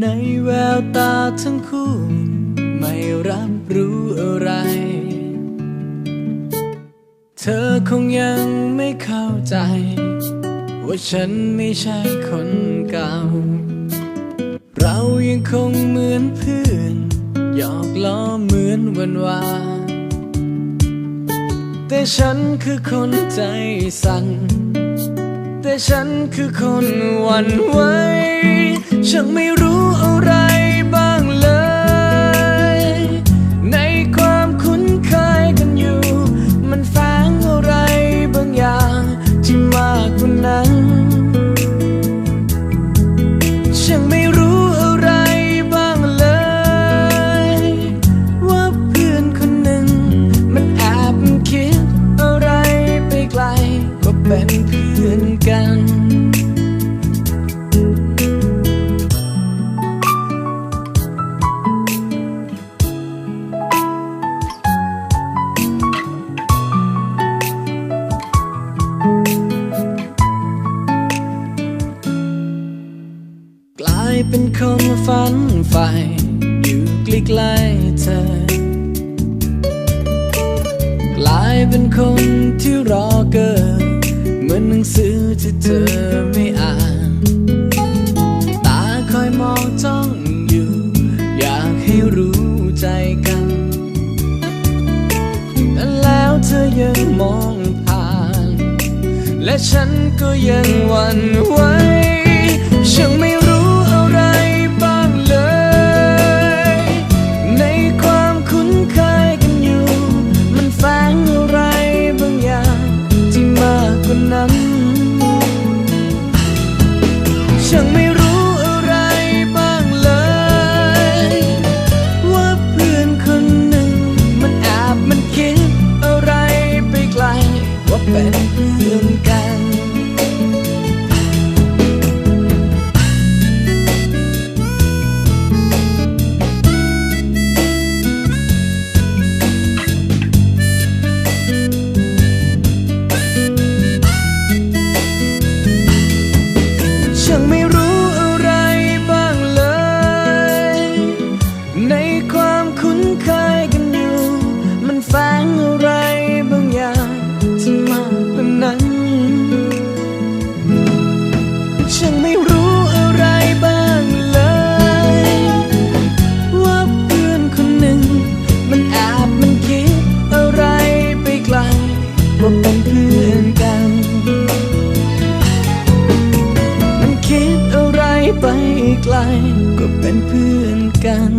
ในแววตาทั้งคู่ ไม่รับรู้อะไร เธอคงยังไม่เข้าใจ ว่าฉันไม่ใช่คนเก่า เรายังคงเหมือนเพื่อนหยอกล้อเหมือนวันวานแต่ฉันคือคนใจสั่น แต่ฉันคือคนหวั่นไหวฉันไม่รู้อะไรบ้างเลย ในความคุ้นเคยกันอยู่ มันแฝงอะไรบางอย่างที่มากกว่านั้นฉันไม่รู้อะไรบ้างเลย ว่าเพื่อนคนหนึ่ง มันแอบคิดอะไรไปไกลว่าเป็นเพื่อนายเป็นคนฝันใฝ่อยู่ใกล้ๆเธอกลายเป็นคนที่รอเกินเหมือนหนังสือที่เธอไม่อ่าน ตาคอยมองจ้องอยู่ อยากให้รู้ใจกัน แต่แล้วเธอยังมองผ่าน และฉันก็ยังหวั่นไหว ไกลก็เป็นเพื่อนกัน